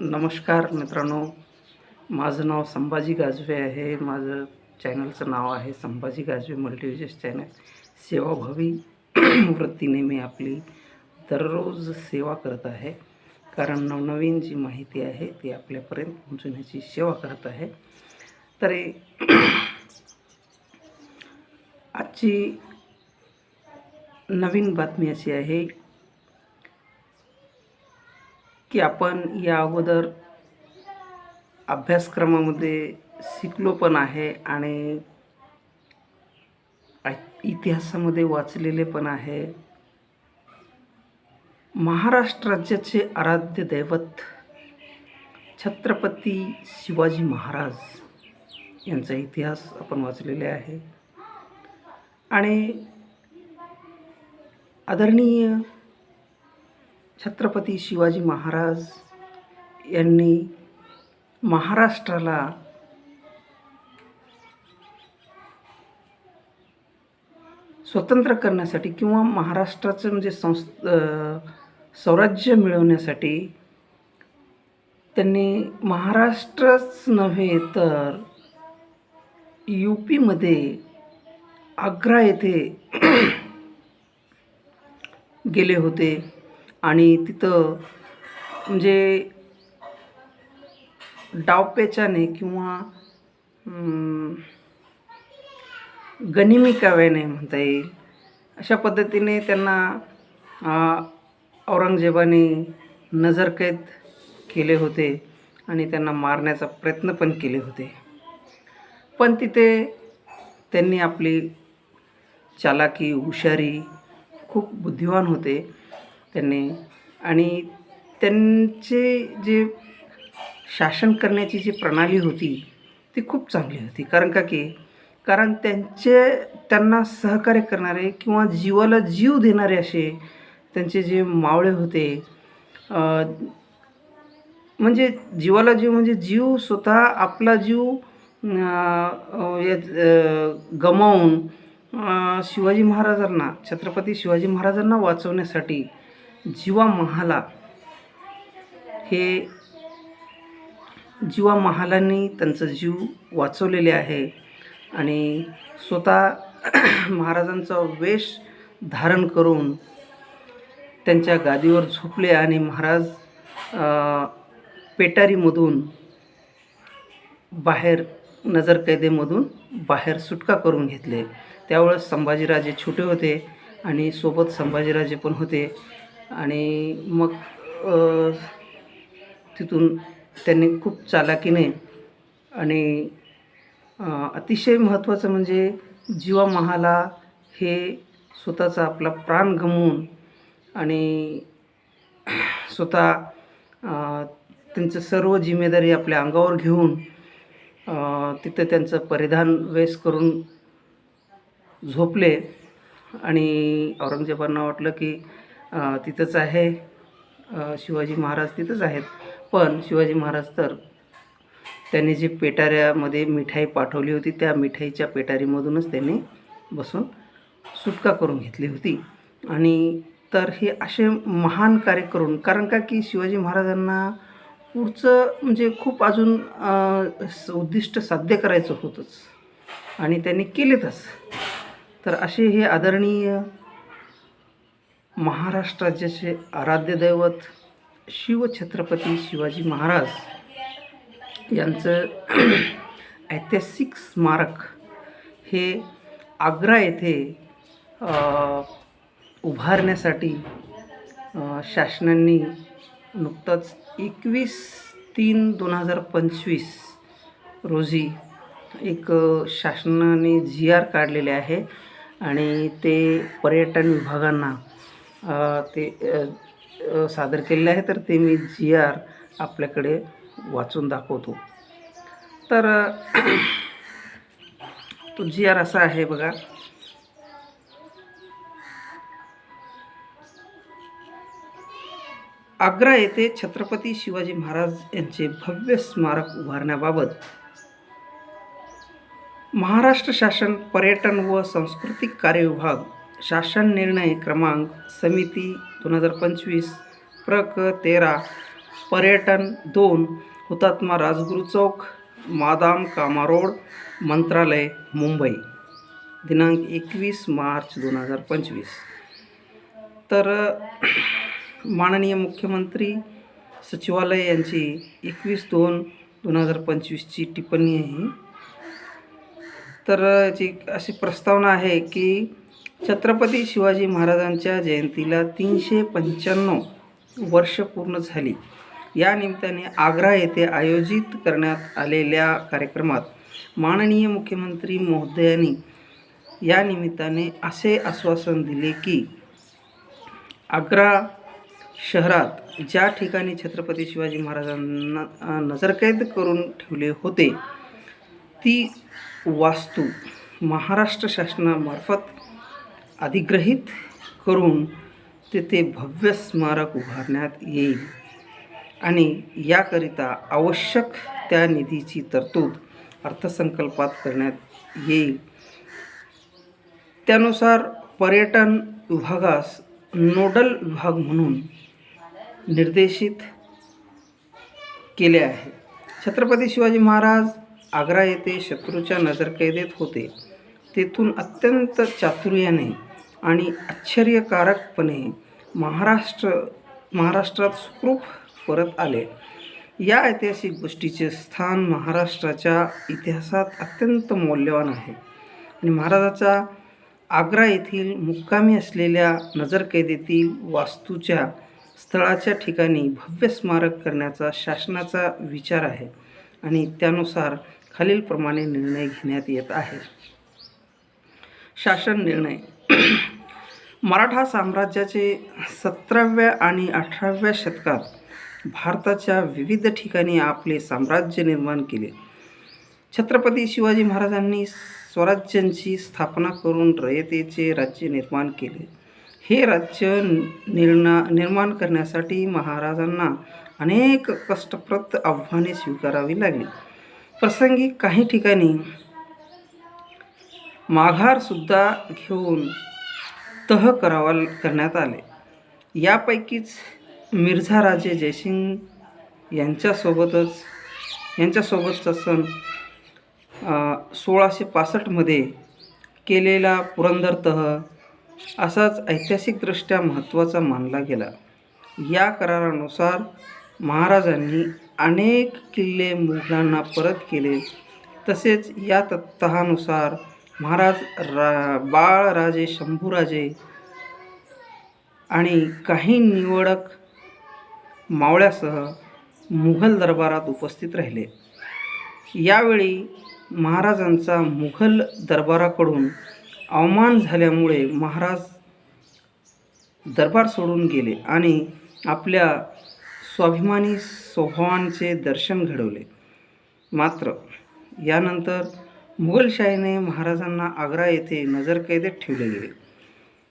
नमस्कार मित्रांनो. माझं नाव संभाजी गाजवे आहे. माझं चॅनलचं नाव आहे संभाजी गाजवे मल्टीविजस चॅनल. सेवाभावी वृत्तीने मी आपली दररोज सेवा करत आहे. कारण नवनवीन जी माहिती आहे ती आपल्यापर्यंत पोहोचवण्याची सेवा करत आहे. तर आजची नवीन बातमी अशी आहे की आपण या अगोदर अभ्यासक्रमामध्ये शिकलो पण आहे आणि इतिहासामध्ये वाचलेले पण आहे. महाराष्ट्र राज्याचे आराध्य दैवत छत्रपती शिवाजी महाराज यांचा इतिहास आपण वाचलेले आहे. आणि आदरणीय छत्रपती शिवाजी महाराज यांनी महाराष्ट्राला स्वतंत्र करण्यासाठी किंवा महाराष्ट्राचं म्हणजे संस् स्वराज्य मिळवण्यासाठी त्यांनी महाराष्ट्रच नव्हे तर यू पीमध्ये आग्रा येथे गेले होते. आणि तिथं म्हणजे डावपेचाने किंवा गनिमी काव्याने म्हणता येईल अशा पद्धतीने त्यांना औरंगजेबाने नजरकैद केले होते आणि त्यांना मारण्याचा प्रयत्न पण केले होते. पण तिथे त्यांनी आपली चालाकी हुशारी खूप बुद्धिवान होते. त्यांनी. आणि त्यांचे जे शासन करण्याची जी प्रणाली होती ती खूप चांगली होती. कारण का की कारण त्यांचे त्यांना सहकार्य करणारे किंवा जीवाला जीव देणारे असे त्यांचे जे मावळे होते म्हणजे जीवाला जीव म्हणजे जीव स्वतः आपला जीव गमावून शिवाजी महाराजांना छत्रपती शिवाजी महाराजांना वाचवण्यासाठी जीवा महाला हे जीवा महालांनी त्यांचा जीव वाचवलेले आहे आणि स्वतः महाराजांचा वेश धारण करून त्यांच्या गादीवर झोपले आणि महाराज पेटारीमधून बाहेर नजरकैदेमधून बाहेर सुटका करून घेतले. त्यावेळेस संभाजीराजे छोटे होते आणि सोबत संभाजीराजे पण होते. आणि मग तिथून त्यांनी खूप चालाकीने आणि अतिशय महत्त्वाचं म्हणजे जीवा महाला हे स्वतःचा आपला प्राण गमवून आणि स्वतः त्यांचं सर्व जिम्मेदारी आपल्या अंगावर घेऊन तिथं त्यांचं परिधान वेस करून झोपले. आणि औरंगजेबांना वाटलं की तिथंच आहे. शिवाजी महाराज तिथंच आहेत. पण शिवाजी महाराज तर त्यांनी जी पेटाऱ्यामध्ये मिठाई पाठवली होती त्या मिठाईच्या पेटारीमधूनच त्यांनी बसून सुटका करून घेतली होती. आणि तर हे असे महान कार्य करून कारण का की शिवाजी महाराजांना पुढचं म्हणजे खूप अजून स- उद्दिष्ट साध्य करायचं होतंच. आणि त्यांनी केलेतच. तर असे हे आदरणीय महाराष्ट्र राज्याचे आराध्य दैवत शिवछत्रपती शिवाजी महाराज यांचं ऐतिहासिक स्मारक हे आग्रा येथे उभारण्यासाठी शासनांनी शासनाने नुकतंच एकवीस तीन दोन हजार पंचवीस रोजी एक शासनाने जी आर काढलेले आहे आणि ते पर्यटन विभागांना ते सादर केलेले आहे तर ते मी जी आर आपल्याकडे वाचून दाखवतो. तर तो जी आर असा आहे बघा. आग्रा येथे छत्रपती शिवाजी महाराज यांचे भव्य स्मारक उभारण्याबाबत महाराष्ट्र शासन पर्यटन व सांस्कृतिक कार्य विभाग शासन निर्णय क्रमांक समिती दोन हजार पंचवीस प्रक तेरा पर्यटन दोन हुतात्मा राजगुरू चौक मादाम कामा रोड मंत्रालय मुंबई. दिनांक एकवीस मार्च दोन हजार पंचवीस. तर माननीय मुख्यमंत्री सचिवालय यांची एकवीस दोन दोन हजार पंचवीसची टिप्पणी आहे. तर याची अशी प्रस्तावना आहे की छत्रपती शिवाजी महाराजांच्या जयंतीला तीनशे पंच्याण्णव वर्ष पूर्ण झाली. या निमित्ताने आग्रा येथे आयोजित करण्यात आलेल्या कार्यक्रमात माननीय मुख्यमंत्री महोदयांनी या निमित्ताने असे आश्वासन दिले की आग्रा शहरात ज्या ठिकाणी छत्रपती शिवाजी महाराजांना नजरकैद करून ठेवले होते ती वास्तू महाराष्ट्र शासनामार्फत अधिग्रहित करून तेथे भव्य स्मारक उभारण्यात येईल. आणि याकरिता आवश्यक त्या निधीची तरतूद अर्थसंकल्पात करण्यात येईल. त्यानुसार पर्यटन विभागास नोडल विभाग म्हणून निर्देशित केले आहे. छत्रपती शिवाजी महाराज आग्रा येथे शत्रूच्या नजरकैदेत होते. तेथून अत्यंत चातुर्याने आणि आश्चर्यकारकपणे महाराष्ट्र महाराष्ट्रात सुखरूप परत आले. या ऐतिहासिक गोष्टीचे स्थान महाराष्ट्राच्या इतिहासात अत्यंत मौल्यवान आहे. आणि महाराजाचा आग्रा येथील मुक्कामी असलेल्या नजरकैदेतील वास्तूच्या स्थळाच्या ठिकाणी भव्य स्मारक करण्याचा शासनाचा विचार आहे आणि त्यानुसार खालीलप्रमाणे निर्णय घेण्यात येत आहे. शासन निर्णय मराठा साम्राज्याचे सतराव्या आणि अठराव्या शतकात भारताच्या विविध ठिकाणी आपले साम्राज्य निर्माण केले. छत्रपती शिवाजी महाराजांनी स्वराज्यांची स्थापना करून रयतेचे राज्य निर्माण केले. हे राज्य निर्णा निर्माण करण्यासाठी महाराजांना अनेक कष्टप्रद आव्हाने स्वीकारावी लागली. प्रसंगी काही ठिकाणी माघारसुद्धा घेऊन तह करावा करण्यात आले. यापैकीच मिर्झा राजे जयसिंग यांच्यासोबतच यांच्यासोबतचा सण सोळाशे पासष्टमध्ये केलेला पुरंदर तह असाच ऐतिहासिकदृष्ट्या महत्त्वाचा मानला गेला. या करारानुसार महाराजांनी अनेक किल्ले मुघलांना परत केले. तसेच या त तहानुसार महाराज रा बाळराजे शंभूराजे आणि काही निवडक मावळ्यासह मुघल दरबारात उपस्थित राहिले. यावेळी महाराजांचा मुघल दरबाराकडून अवमान झाल्यामुळे महाराज दरबार सोडून गेले आणि आपल्या स्वाभिमानी स्वभावांचे दर्शन घडवले. मात्र यानंतर मुघलशाहीने महाराजांना आग्रा येथे नजरकैदेत ठेवले गेले.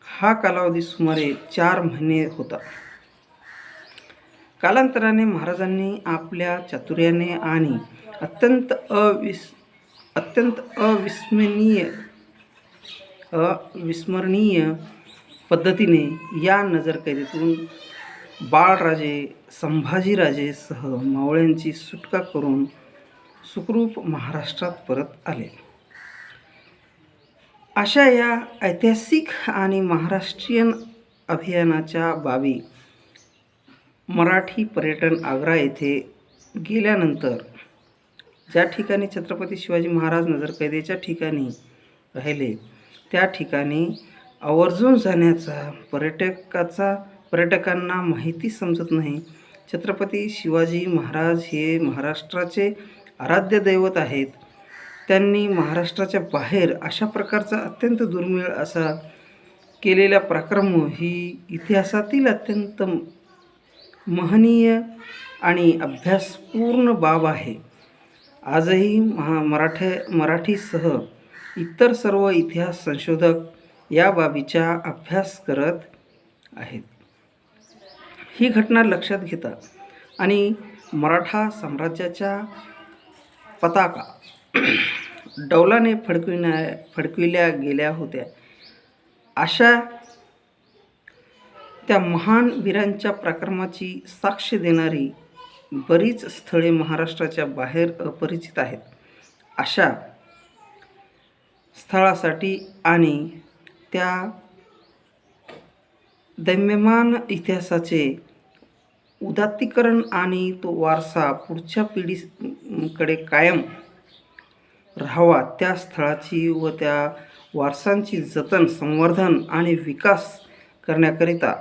हा कालावधी सुमारे चार महिने होता. कालांतराने महाराजांनी आपल्या चातुर्याने आणि अत्यंत अविस अत्यंत अविस्मरणीय अविस्मरणीय पद्धतीने या नजरकैदेतून बाळराजे संभाजीराजेसह मावळ्यांची सुटका करून सुखरूप महाराष्ट्रात परत आले. अशा या ऐतिहासिक आणि महाराष्ट्रीयन अभियानाच्या बाबी मराठी पर्यटन आग्रा येथे गेल्यानंतर ज्या ठिकाणी छत्रपती शिवाजी महाराज नजरकैदेच्या ठिकाणी राहिले त्या ठिकाणी आवर्जून जाण्याचा पर्यटकाचा पर्यटकांना माहिती समजत नाही. छत्रपती शिवाजी महाराज हे महाराष्ट्राचे आराध्य दैवत आहेत. त्यांनी महाराष्ट्राच्या बाहेर अशा प्रकारचा अत्यंत दुर्मिळ असा केलेला पराक्रम ही इतिहासातील अत्यंत महनीय आणि अभ्यासपूर्ण बाब आहे. आजही महा मराठे मराठीसह इतर सर्व इतिहास संशोधक या बाबीचा अभ्यास करत आहेत. ही घटना लक्षात घेता आणि मराठा साम्राज्याच्या पताका. डौलाने फडकविण्या फडकविल्या गेल्या होत्या. अशा त्या महान वीरांच्या पराक्रमाची साक्ष देणारी बरीच स्थळे महाराष्ट्राच्या बाहेर अपरिचित आहेत. अशा स्थळासाठी आणि त्या दम्यमान इतिहासाचे उदात्तीकरण आणि तो वारसा पुढच्या कडे कायम राहावा. त्या स्थळाची व त्या वारसांची जतन संवर्धन आणि विकास करण्याकरिता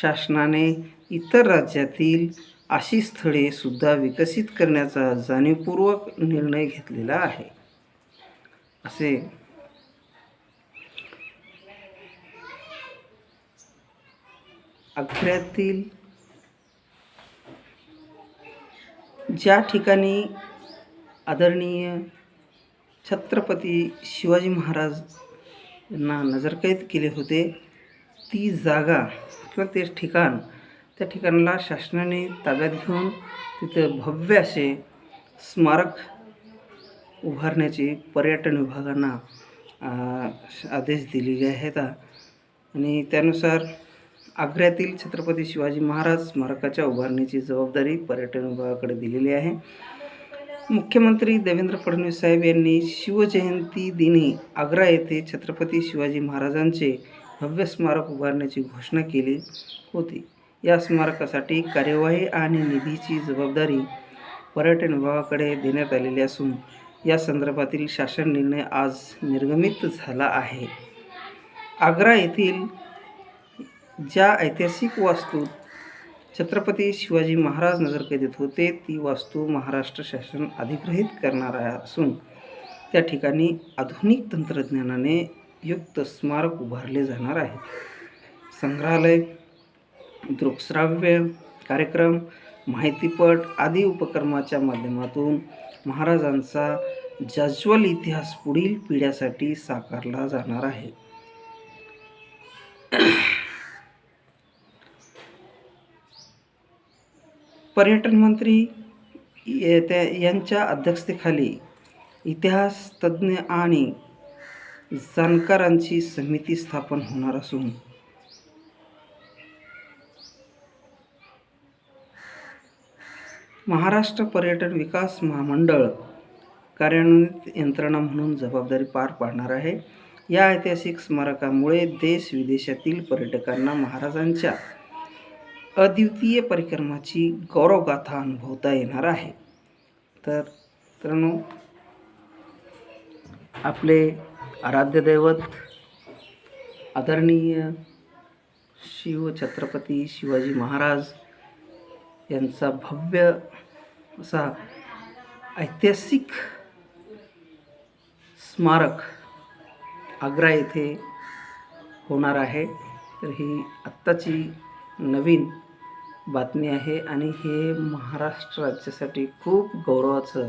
शासनाने इतर राज्यातील अशी स्थळे सुद्धा विकसित करण्याचा जाणीवपूर्वक निर्णय घेतलेला आहे. असे आग्र्यातील ज्या ठिकाणी आदरणीय छत्रपती शिवाजी महाराज यांना नजरकैद केले होते. ती जागा किंवा ते ठिकाण त्या ठिकाणाला शासनाने ताब्यात घेऊन तिथं भव्य असे स्मारक उभारण्याचे पर्यटन विभागांना आदेश दिलेले आहेत. आणि त्यानुसार आग्र्यातील छत्रपती शिवाजी महाराज स्मारकाच्या उभारणीची जबाबदारी पर्यटन विभागाकडे दिलेली आहे. मुख्यमंत्री देवेंद्र फडणवीस साहेब यांनी शिवजयंती दिनी आग्रा येथे छत्रपती शिवाजी महाराजांचे भव्य स्मारक उभारण्याची घोषणा केली होती. या स्मारकासाठी कार्यवाही आणि निधीची जबाबदारी पर्यटन विभागाकडे देण्यात आलेली असून या संदर्भातील शासन निर्णय आज निर्गमित झाला आहे. आग्रा येथील ज्या ऐतिहासिक वास्तू छत्रपती शिवाजी महाराज नजरकैदेत होते. ती वास्तू महाराष्ट्र शासन अधिग्रहित करणार असून त्या ठिकाणी आधुनिक तंत्रज्ञानाने युक्त स्मारक उभारले जाणार आहे. संग्रहालय दृकश्राव्य कार्यक्रम माहितीपट आदी उपक्रमाच्या माध्यमातून महाराजांचा जाज्वल इतिहास पुढील पिढ्यासाठी साकारला जाणार आहे. पर्यटन मंत्री ये- त्या यांच्या अध्यक्षतेखाली इतिहास तज्ज्ञ आणि जाणकारांची समिती स्थापन होणार असून महाराष्ट्र पर्यटन विकास महामंडळ कार्यान्वित यंत्रणा म्हणून जबाबदारी पार पाडणार आहे. या ऐतिहासिक स्मारकामुळे देश विदेशातील पर्यटकांना महाराजांच्या अद्वितीय परिक्रमाची गौरवगाथा अनुभवता येणार आहे. तर मित्रांनो आपले आराध्य दैवत आदरणीय शिव छत्रपती शिवाजी महाराज यांचा भव्य असा ऐतिहासिक स्मारक आग्रा येथे होणार आहे. तर ही आत्ताची नवीन बातमी आहे आणि हे महाराष्ट्र राज्यासाठी खूप गौरवाचं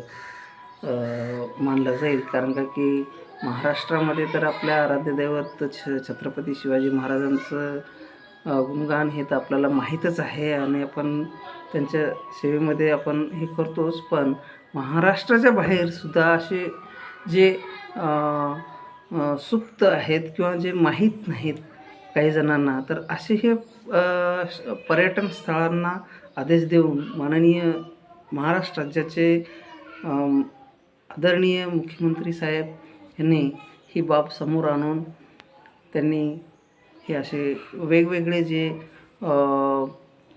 मानलं जाईल. कारण का की महाराष्ट्रामध्ये तर आपल्या आराध्यदैवत छ छत्रपती शिवाजी महाराजांचं गुणगान हे तर आपल्याला माहीतच आहे आणि आपण त्यांच्या सेवेमध्ये आपण हे करतोच. पण महाराष्ट्राच्या बाहेरसुद्धा असे जे सुप्त आहेत किंवा जे माहीत नाहीत काही जणांना. तर असे हे पर्यटन स्थळांना आदेश देऊन माननीय महाराष्ट्र राज्याचे आदरणीय मुख्यमंत्री साहेब यांनी ही बाब समोर आणून त्यांनी हे असे वेगवेगळे जे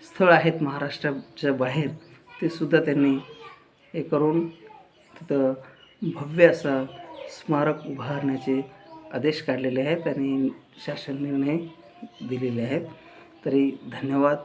स्थळ आहेत महाराष्ट्राच्या बाहेर ते सुद्धा त्यांनी हे करून तिथं भव्य असा स्मारक उभारण्याचे आदेश काढलेले आहेत आणि शासन निर्णय दिलेले आहेत. तरी धन्यवाद.